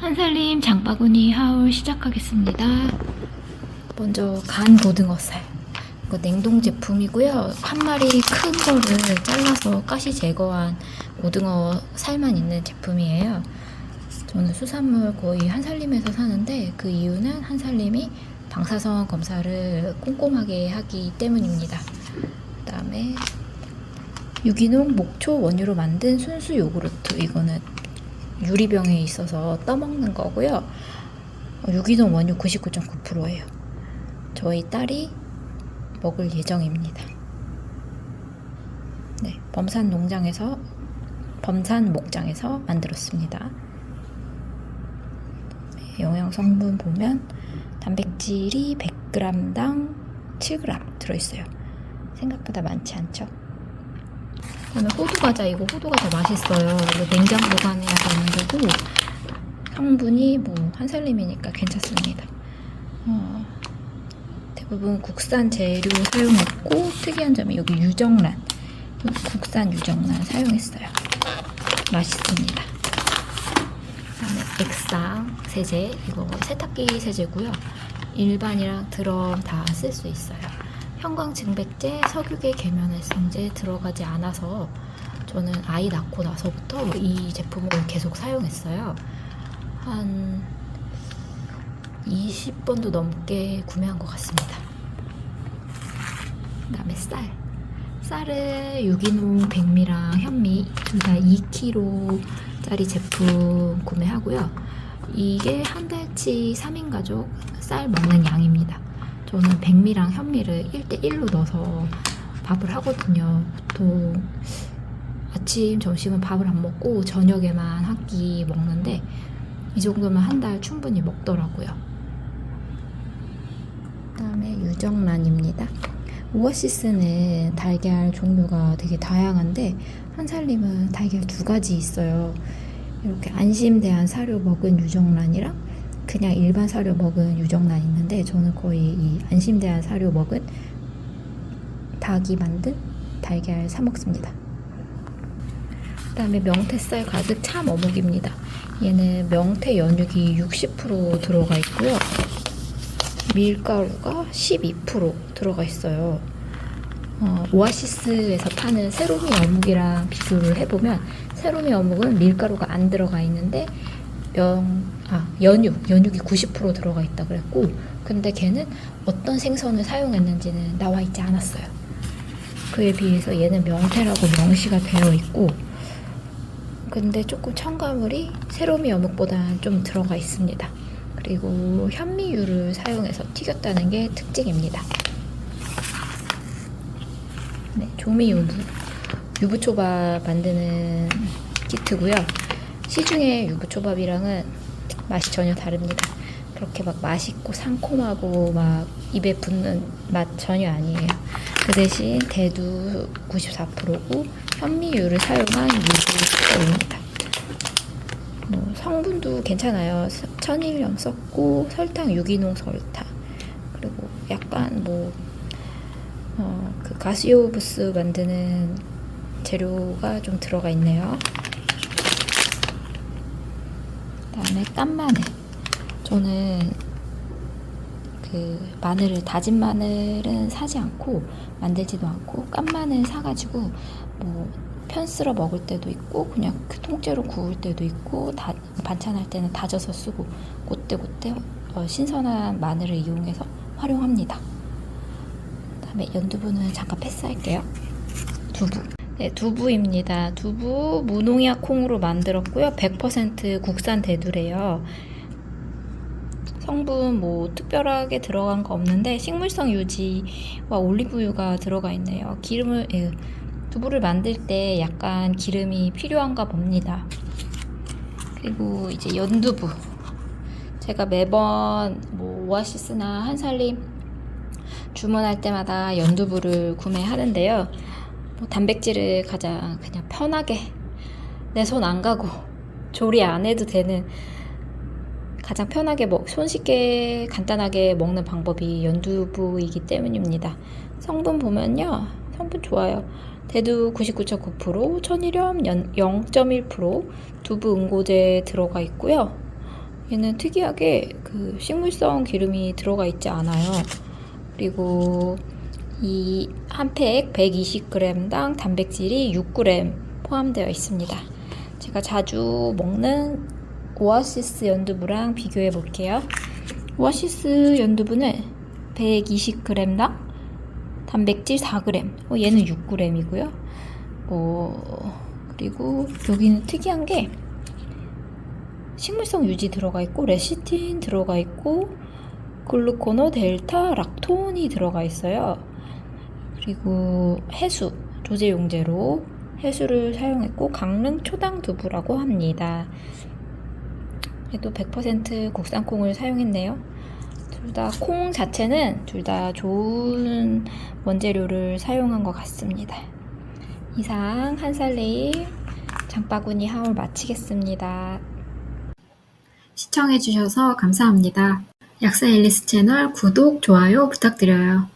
한살림 장바구니 하울 시작하겠습니다. 먼저 간 고등어살. 이거 냉동 제품이고요. 한 마리 큰 거를 잘라서 가시 제거한 고등어 살만 있는 제품이에요. 저는 수산물 거의 한살림에서 사는데 그 이유는 한살림이 방사선 검사를 꼼꼼하게 하기 때문입니다. 그 다음에 유기농 목초 원유로 만든 순수 요구르트 이거는 유리병에 있어서 떠먹는 거고요. 어, 유기농 원유 99.9%예요. 저희 딸이 먹을 예정입니다. 네, 범산 농장에서 범산 목장에서 만들었습니다. 네, 영양 성분 보면 단백질이 100g당 7g 들어있어요. 생각보다 많지 않죠? 그다음에 호두과자 이거 호두과자 맛있어요. 이거 냉장 보관해야 되는 거고 성분이 뭐 한살림이니까 괜찮습니다. 어, 대부분 국산 재료 사용했고 특이한 점이 여기 유정란 국산 유정란 사용했어요. 맛있습니다. 그다음에 액상 세제 이거 세탁기 세제고요. 일반이랑 드럼 다 쓸 수 있어요. 형광증백제, 석유계 계면활성제 들어가지 않아서 저는 아이 낳고 나서부터 이 제품을 계속 사용했어요. 한 20번도 넘게 구매한 것 같습니다. 그 다음에 쌀. 쌀을 유기농 백미랑 현미 둘 다 2kg짜리 제품 구매하고요. 이게 한 달치 3인 가족 쌀 먹는 양입니다. 저는 백미랑 현미를 1대1로 넣어서 밥을 하거든요. 보통 아침, 점심은 밥을 안 먹고 저녁에만 한 끼 먹는데 이 정도면 한 달 충분히 먹더라고요. 그다음에 유정란입니다. 오아시스는 달걀 종류가 되게 다양한데 한살림은 달걀 두 가지 있어요. 이렇게 안심 대한 사료 먹은 유정란이랑 그냥 일반 사료 먹은 유정란 있는데 저는 거의 이 안심대한 사료 먹은 닭이 만든 달걀 사 먹습니다. 그 다음에 명태살 가득 참 어묵입니다. 얘는 명태 연육이 60% 들어가 있고요. 밀가루가 12% 들어가 있어요. 어, 오아시스에서 파는 세로미 어묵이랑 비교를 해보면 세로미 어묵은 밀가루가 안 들어가 있는데 명, 아, 연육, 연육이 90% 들어가 있다 그랬고 근데 걔는 어떤 생선을 사용했는지는 나와 있지 않았어요. 그에 비해서 얘는 명태라고 명시가 되어 있고 근데 조금 첨가물이 세로미 어묵보다는 좀 들어가 있습니다. 그리고 현미유를 사용해서 튀겼다는 게 특징입니다. 네, 조미유부 유부초밥 만드는 키트고요. 시중의 유부초밥이랑은 맛이 전혀 다릅니다. 그렇게 막 맛있고 상콤하고 막 입에 붙는 맛 전혀 아니에요. 그 대신 대두 94%고 현미유를 사용한 유부초밥입니다. 뭐 성분도 괜찮아요. 서- 천일염 썼고 설탕 유기농 설탕 그리고 약간 뭐 어, 그 가시오부스 만드는 재료가 좀 들어가 있네요. 그 다음에 깐 마늘. 저는 그 마늘을 다진 마늘은 사지 않고 만들지도 않고 깐 마늘 사가지고 뭐 편스러 먹을 때도 있고 그냥 그 통째로 구울 때도 있고 다, 반찬할 때는 다져서 쓰고 그때그때 어, 신선한 마늘을 이용해서 활용합니다. 그다음에 연두부는 잠깐 패스할게요. 두부. 네, 두부입니다. 두부 무농약 콩으로 만들었고요. 100% 국산 대두래요. 성분 뭐 특별하게 들어간 거 없는데 식물성 유지와 올리브유가 들어가 있네요. 기름을 예, 두부를 만들 때 약간 기름이 필요한가 봅니다. 그리고 이제 연두부. 제가 매번 뭐 오아시스나 한살림 주문할 때마다 연두부를 구매하는데요. 뭐 단백질을 가장 그냥 편하게 내 손 안 가고 조리 안 해도 되는 가장 편하게 먹, 손쉽게 간단하게 먹는 방법이 연두부이기 때문입니다. 성분 보면요. 성분 좋아요. 대두 99.9%, 천일염 0.1%, 두부 응고제 들어가 있고요. 얘는 특이하게 그 식물성 기름이 들어가 있지 않아요. 그리고 이 한 팩 120g당 단백질이 6g 포함되어 있습니다. 제가 자주 먹는 오아시스 연두부랑 비교해 볼게요. 오아시스 연두부는 120g당 단백질 4g, 어, 얘는 6g이고요. 어, 그리고 여기는 특이한 게 식물성 유지 들어가 있고 레시틴 들어가 있고 글루코노 델타 락톤이 들어가 있어요. 그리고 해수 조제 용제로 해수를 사용했고 강릉 초당 두부라고 합니다. 얘도 100% 국산 콩을 사용했네요. 둘 다 콩 자체는 둘 다 좋은 원재료를 사용한 것 같습니다. 이상 한살레임 장바구니 하울 마치겠습니다. 시청해주셔서 감사합니다. 약사 앨리스 채널 구독, 좋아요 부탁드려요.